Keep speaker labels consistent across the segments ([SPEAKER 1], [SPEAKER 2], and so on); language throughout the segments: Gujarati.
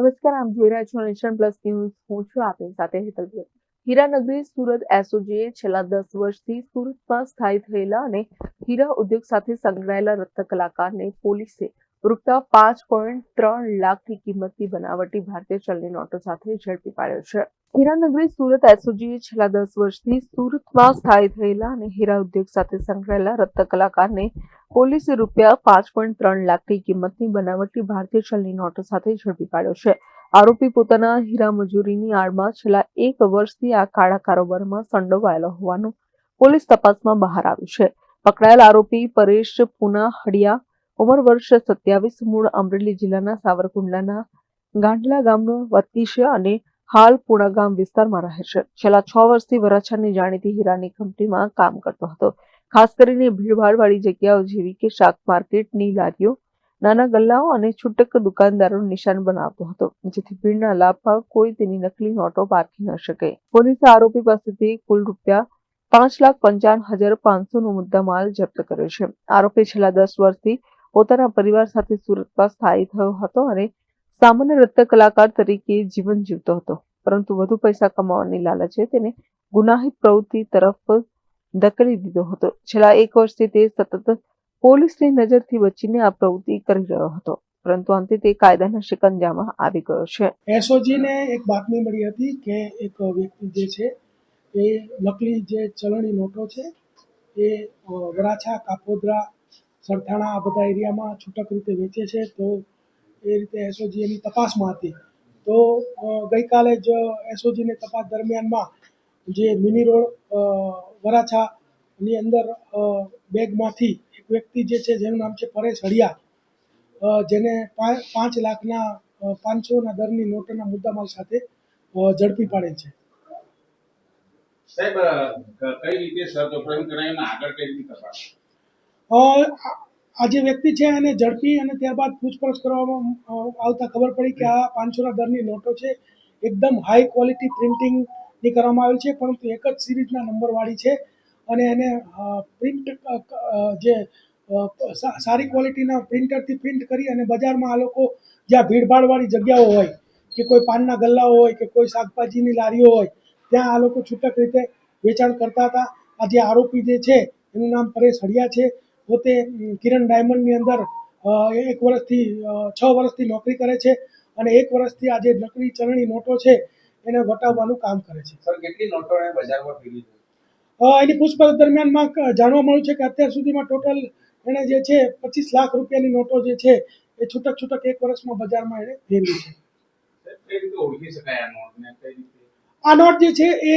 [SPEAKER 1] નમસ્કાર, આમ જોઈ રહ્યા છો નેશન પ્લસ ન્યૂઝ હું છું આપની સાથે હેતલ. હીરાનગરી સુરત એસઓજીએ છેલ્લા દસ વર્ષથી સુરતમાં સ્થાયી થયેલા અને હીરા ઉદ્યોગ સાથે સંકળાયેલા રત્ન કલાકારને પોલીસે રૂપિયા પાંચ પોઈન્ટ ત્રણ લાખની કિંમતની બનાવટી ભારતીય ચલણી નોટો સાથે ઝડપી પાડ્યો છે. હીરાનગરી સુરત એસઓજીએ છેલ્લા દસ વર્ષથી સુરતમાં સ્થાયી થયેલા અને હીરા ઉદ્યોગ સાથે સંકળાયેલા રત્ન કલાકારને પોલીસે રૂપિયા પાંચ પોઈન્ટ ત્રણ લાખની કિંમતની બનાવટી ભારતીય ચલણી નોટો સાથે ઝડપી પાડ્યો છે. આરોપી પોતાના હીરા મજૂરીની આડમાં છેલ્લા એક વર્ષથી આ કાળા કારોબારમાં સંડોવાયેલો હોવાનું પોલીસ તપાસમાં બહાર આવ્યું છે. પકડાયેલ આરોપી પરેશ પુના હડિયા ઉંમર વર્ષ સત્યાવીસ મૂળ અમરેલી જિલ્લાના સાવરકુંડલાના ગાંડલા ગામનો વતની અને હાલ પુણા ગામ વિસ્તારમાં રહે છે. છેલ્લા છ વર્ષથી વરાછાની જાણીતી હીરાની કંપનીમાં કામ કરતો હતો. ખાસ કરીને ભીડભાડવાળી જગ્યાઓ જેવી કે શાક માર્કેટની લારીઓ, નાના ગલ્લાઓ અને છૂટક દુકાનદારોનું નિશાન બનાવતો હતો, જેથી ભીડના લાભમાં કોઈ તેની નકલી નોટો પારખી ન શકે. પોલીસે આરોપી પાસેથી કુલ રૂપિયા પાંચ લાખ પંચાવન હજાર પાંચસો નો મુદ્દામાલ જપ્ત કર્યો છે. આરોપી છેલ્લા દસ વર્ષથી પોતાના પરિવાર સાથે સુરતમાં સ્થાયી થયો હતો અને સામાન્ય નૃત્ય કલાકાર તરીકે જીવન જીવતો હતો. પરંતુ વધુ પૈસા કમાવાની લાલચે તેને ગુનાહિત પ્રવૃત્તિ તરફ ધકેલી દીધો હતો. છેલ્લા એક વર્ષથી તે સતત પોલીસની નજરથી બચીને આ પ્રવૃત્તિ કરી રહ્યો હતો. પરંતુ અંતે તે કાયદાના શિકંજામાં આવી ગયો છે.
[SPEAKER 2] એસઓજીને એક બાતમી મળી હતી કે એક વ્યક્તિ જે છે, એ નકલી જે ચલણી નોટો છે, એ વરાછા, કાપોદ્રા સરથાણા આ બધા એરિયામાં છૂટક રીતે વેચે છે. તો એ રીતે એસઓજી એની તપાસમાં હતી. તો ગઈકાલે જ એસઓજીને તપાસ દરમિયાનમાં જે મિની રોડ વરાછાની અંદર બેગમાંથી એક વ્યક્તિ જે છે જેનું નામ છે પરેશ હળિયા જેને પાંચ લાખના અ, પાંચસોના દરની નોટોના મુદ્દામાલ સાથે ઝડપી પાડે છે.
[SPEAKER 3] સાહેબ કઈ રીતે સર્ચ ઓપરેશન કરાવીને આગળ કઈ રીતે તપાસ?
[SPEAKER 2] આ જે વ્યક્તિ છે એને ઝડપી અને ત્યારબાદ પૂછપરછ કરવામાં આવતા ખબર પડી કે આ પાંચસોના દરની નોટો છે. એકદમ હાઈ ક્વોલિટી પ્રિન્ટિંગની કરવામાં આવેલ છે, પરંતુ એક જ સિરીઝના નંબરવાળી છે અને એને પ્રિન્ટ જે સારી ક્વોલિટીના પ્રિન્ટરથી પ્રિન્ટ કરી અને બજારમાં આ લોકો જ્યાં ભીડભાડવાળી જગ્યાઓ હોય, કે કોઈ પાનના ગલ્લાઓ હોય, કે કોઈ શાકભાજીની લારીઓ હોય, ત્યાં આ લોકો છૂટક રીતે વેચાણ કરતા હતા. આ જે આરોપી જે છે, એનું નામ પરેશ હડિયા છે. પોતે કિરણ ડાયમંડની અંદર એક વર્ષથી છ વર્ષથી નોકરી કરે છે અને એક વર્ષથી આ જે નકલી ચલણી નોટો છે એને વટાવવાનું કામ કરે છે.
[SPEAKER 3] સર કેટલી નોટો એ બજારમાં ફેરવી
[SPEAKER 2] એની પૂછપરછ દરમિયાનમાં જાણવા મળ્યું છે કે અત્યાર સુધીમાં ટોટલ એણે જે છે પચીસ લાખ રૂપિયાની નોટો જે છે એ છૂટક છૂટક એક વર્ષમાં બજારમાં એણે ફેરવી છે.
[SPEAKER 3] કઈ રીતે ઓળખી શકાય આ નોટને? કઈ રીતે
[SPEAKER 2] આ નોટ જે છે એ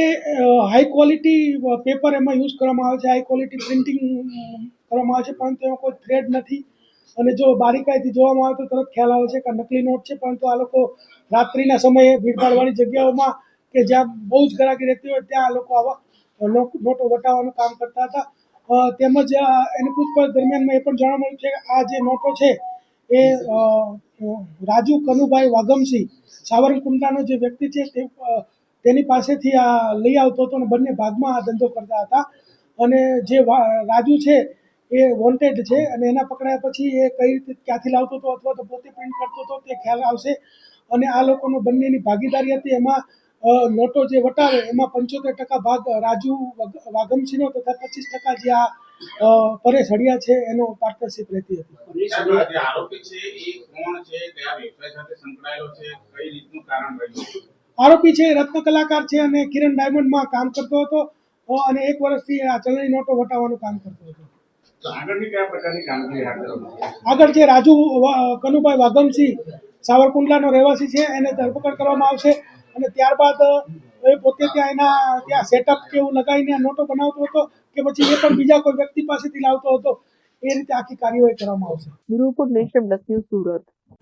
[SPEAKER 2] હાઈ ક્વોલિટી પેપર એમાં યુઝ કરવામાં આવે છે. હાઈ ક્વોલિટી પ્રિન્ટિંગ કરવામાં આવે છે. પરંતુ એમાં કોઈ થ્રેડ નથી. અને જો બારીકાઈથી જોવામાં આવે તો તરત ખ્યાલ આવે છે કે નકલી નોટ છે. પરંતુ આ લોકો રાત્રિના સમયે ભીડભાડવાળી જગ્યાઓમાં કે જ્યાં બહુ જ ગરાકી રહેતી હોય ત્યાં આ લોકો આવા નોટો વટાવવાનું કામ કરતા હતા. તેમજ એની પૂછપરછ દરમિયાનમાં એ પણ જાણવા મળ્યું છે કે આ જે નોટો છે એ રાજુ કનુભાઈ વાગમસિંહ સાવરકુંડલાનો જે વ્યક્તિ છે તે તેની પાસેથી આ લઈ આવતો હતો અને બંને ભાગમાં આ ધંધો કરતા હતા. અને જે રાજુ છે, એ વોન્ટેડ છે અને એના પકડાયા પછી એ કઈ રીતે ક્યાંથી લાવતો હતો અથવા તો પોતે પ્રિન્ટ કરતો હતો તે ખ્યાલ આવશે. અને આ લોકોનો બંનેની ભાગીદારી હતી. એમાં નોટો જે વટાવે એમાં પંચોતેર ટકા ભાગ રાજુ વાઘમસિંહનો તથા પચીસ ટકા જે આ પરેશ હડિયા છે એનો પાર્ટનરશિપ રહેતી હતી.
[SPEAKER 3] આરોપી છે, એ કોણ છે, કયા વ્યવસાય સાથે સંકળાયેલો છે, કઈ રીતનું કારણ રહ્યું?
[SPEAKER 2] આરોપી છે રત્ન કલાકાર છે અને કિરણ ડાયમંડમાં કામ કરતો હતો. અને એક વર્ષથી આ ચલણી નોટો વટાવવાનું કામ કરતો હતો? આગળ જે રાજુ કનુભાઈ સાવરકુંડલા સાવરકુંડલાનો રહેવાસી છે એને ધરપકડ કરવામાં આવશે. અને ત્યારબાદ એ પોતે ત્યાં એના ત્યાં સેટઅપ કે એવું લગાવીને નોટો બનાવતો હતો કે પછી એ પણ બીજા કોઈ વ્યક્તિ પાસેથી લાવતો હતો. એ રીતે આખી કાર્યવાહી કરવામાં આવશે.
[SPEAKER 1] Bureau report nation plus news Surat.